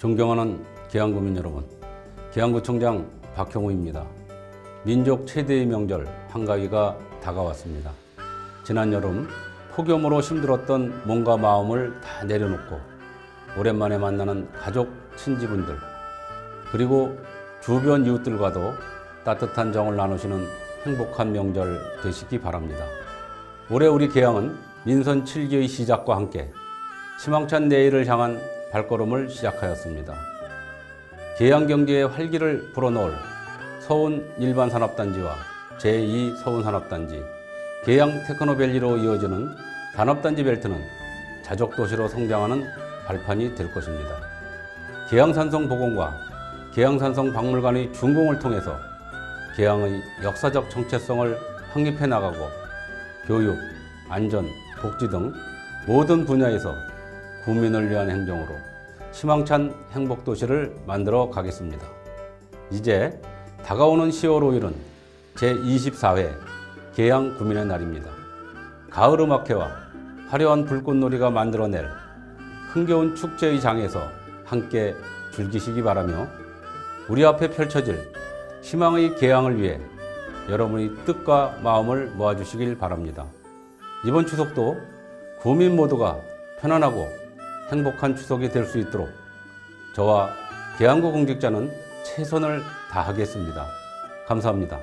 존경하는 계양구민 여러분, 계양구청장 박형우입니다. 민족 최대의 명절 한가위가 다가왔습니다. 지난 여름 폭염으로 힘들었던 몸과 마음을 다 내려놓고 오랜만에 만나는 가족, 친지분들 그리고 주변 이웃들과도 따뜻한 정을 나누시는 행복한 명절 되시기 바랍니다. 올해 우리 계양은 민선 7기의 시작과 함께 희망찬 내일을 향한 발걸음을 시작하였습니다. 계양 경제의 활기를 불어넣을 서운 일반산업단지와 제2 서운산업단지, 계양 테크노밸리로 이어지는 산업단지 벨트는 자족도시로 성장하는 발판이 될 것입니다. 계양산성 보건과 계양산성 박물관의 준공을 통해서 계양의 역사적 정체성을 확립해 나가고 교육, 안전, 복지 등 모든 분야에서 국민을 위한 행정으로 희망찬 행복도시를 만들어 가겠습니다. 이제 다가오는 10월 5일은 제24회 계양 구민의 날입니다. 가을 음악회와 화려한 불꽃놀이가 만들어낼 흥겨운 축제의 장에서 함께 즐기시기 바라며 우리 앞에 펼쳐질 희망의 개항을 위해 여러분의 뜻과 마음을 모아주시길 바랍니다. 이번 추석도 구민 모두가 편안하고 행복한 추석이 될 수 있도록 저와 계양구 공직자는 최선을 다하겠습니다. 감사합니다.